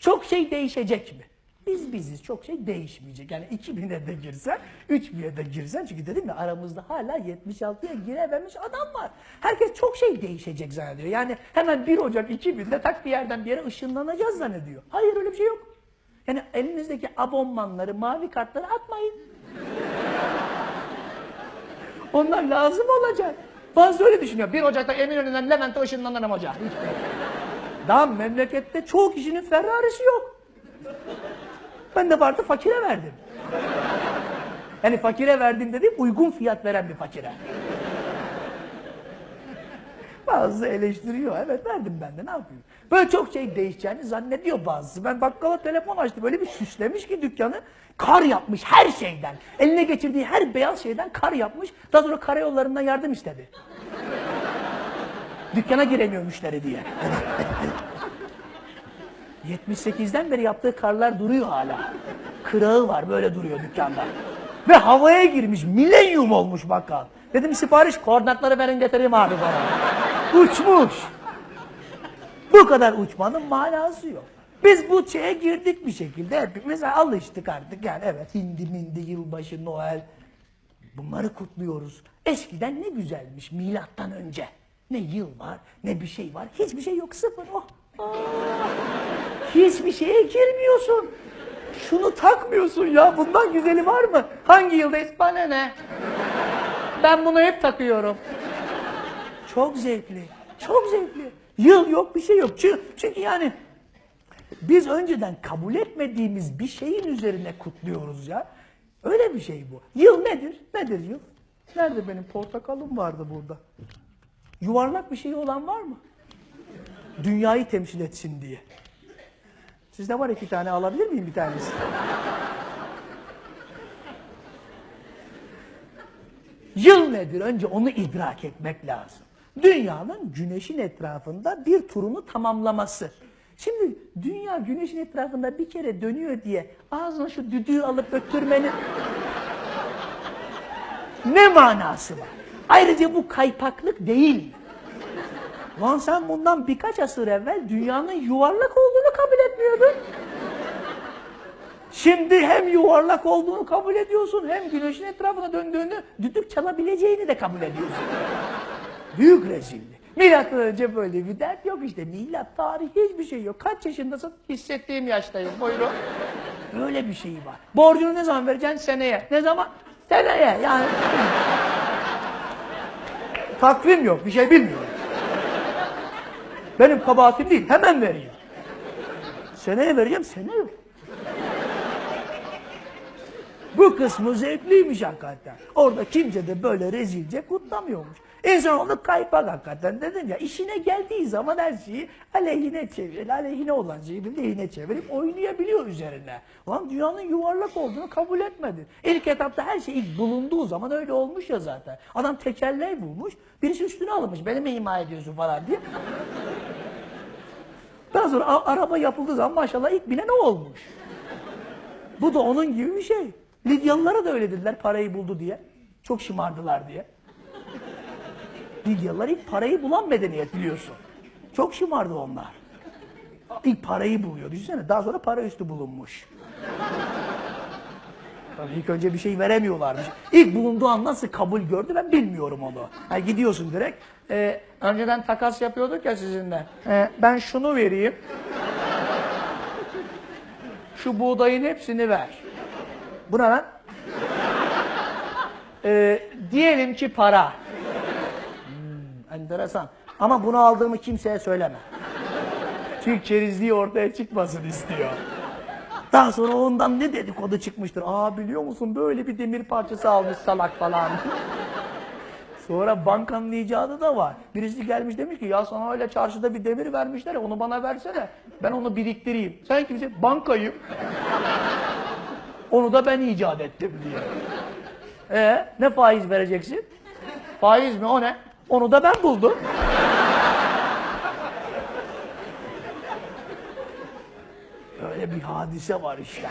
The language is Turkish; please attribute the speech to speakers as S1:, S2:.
S1: Çok şey değişecek mi? Biz biziz çok şey değişmeyecek. Yani 2000'e de girsen, 3000'e de girsen çünkü dedim ya aramızda hala 76'ya girememiş adam var. Herkes çok şey değişecek zannediyor. Yani hemen 1 Ocak 2000'de tak bir yerden bir yere ışınlanacağız zannediyor. Hayır öyle bir şey yok. Yani elinizdeki abonmanları, mavi kartları atmayın. Onlar lazım olacak. Bazı öyle düşünüyor. 1 Ocak'ta Eminönü'nden Levent'e ışınlanırım hoca. Daha memlekette çoğu kişinin Ferrari'si yok. Ben de vardı fakire verdim. Yani fakire verdim dediğim uygun fiyat veren bir fakire. Bazısı eleştiriyor. Evet verdim ben de ne yapayım. Böyle çok şey değişeceğini zannediyor bazısı. Ben bakkala telefon açtı. Böyle bir süslemiş ki dükkanı. Kar yapmış her şeyden. Eline geçirdiği her beyaz şeyden kar yapmış. Daha sonra karayollarından yardım istedi. Dükkana giremiyor müşteri diye. 78'den beri yaptığı karlar duruyor hala. Kırağı var böyle duruyor dükkanda. Ve havaya girmiş, milenyum olmuş bakkal. Dedim sipariş koordinatları verin getireyim abi bana. Uçmuş. Bu kadar uçmanın manası yok. Biz bu şeye girdik bir şekilde hepimiz alıştık artık yani evet hindi mindi yılbaşı Noel bunları kutluyoruz. Eskiden ne güzelmiş milattan önce. Ne yıl var ne bir şey var hiçbir şey yok sıfır oh. Aa, hiçbir şeye girmiyorsun. Şunu takmıyorsun ya bundan güzeli var mı? Hangi yıldayız? Bana ne? Ben bunu hep takıyorum. Çok zevkli. Çok zevkli. Yıl yok bir şey yok. Çünkü yani biz önceden kabul etmediğimiz bir şeyin üzerine kutluyoruz ya. Öyle bir şey bu. Yıl nedir? Nedir yıl? Nerede benim portakalım vardı burada? Yuvarlak bir şey olan var mı? Dünyayı temsil etsin diye. Sizde var iki tane alabilir miyim bir tanesi? Yıl nedir? Önce onu idrak etmek lazım. Dünyanın güneşin etrafında bir turunu tamamlaması. Şimdi dünya güneşin etrafında bir kere dönüyor diye ağzına şu düdüğü alıp öttürmenin ne manası var? Ayrıca bu kaypaklık değil. Lan sen bundan birkaç asır evvel dünyanın yuvarlak olduğunu kabul etmiyordun. Şimdi hem yuvarlak olduğunu kabul ediyorsun hem güneşin etrafına döndüğünü düdük çalabileceğini de kabul ediyorsun. Büyük rezillik. Milattan önce böyle bir dert yok işte. Milat tarihi hiçbir şey yok. Kaç yaşındasın? Hissettiğim yaştayım. Buyurun. Öyle bir şey var. Borcunu ne zaman vereceksin? Seneye. Ne zaman? Seneye. Yani takvim yok. Bir şey bilmiyorum. Benim kabahatim değil. Hemen vereyim. Seneye vereceğim. Sene yok. Bu kısmı zevkliymiş hakikaten. Orada kimse de böyle rezilce kutlamıyormuş. İnsanoğlu kaypak hakikaten dedim ya işine geldiği zaman her şeyi aleyhine çevir, aleyhine olan şeyi lehine çevirip oynayabiliyor üzerine. Ulan dünyanın yuvarlak olduğunu kabul etmedi. İlk etapta her şey ilk bulunduğu zaman öyle olmuş ya zaten. Adam tekerleği bulmuş, birisi üstüne alınmış beni mi ima ediyorsun falan diye. Daha sonra araba yapıldığı zaman maşallah ilk bine ne olmuş? Bu da onun gibi bir şey. Lidyalılara da öyle dediler parayı buldu diye. Çok şımardılar diye. Lidyalılar ilk parayı bulan medeniyet biliyorsun. Çok şımardı onlar. İlk parayı buluyor. Düşünsene daha sonra para üstü bulunmuş. Tabii ilk önce bir şey veremiyorlarmış. İlk bulunduğu an nasıl kabul gördü ben bilmiyorum onu. Yani gidiyorsun direkt. Ee, önceden takas yapıyorduk ya sizinle. Ee, ben şunu vereyim. Şu buğdayın hepsini ver. Bu ne lan? Ee, diyelim ki para. Enteresan. Ama bunu aldığımı kimseye söyleme. Çünkü kerizliği ortaya çıkmasın istiyor. Daha sonra ondan ne dedikodu çıkmıştır. Aa biliyor musun böyle bir demir parçası almış salak falan. Sonra bankanın icadı da var. Birisi gelmiş demiş ki ya sana öyle çarşıda bir demir vermişler onu bana versene. Ben onu biriktireyim. Sen kimsin? Bankayım. Onu da ben icat ettim diye. Ee, ne faiz vereceksin? Faiz mi o ne? Onu da ben buldum. Öyle bir hadise var işte.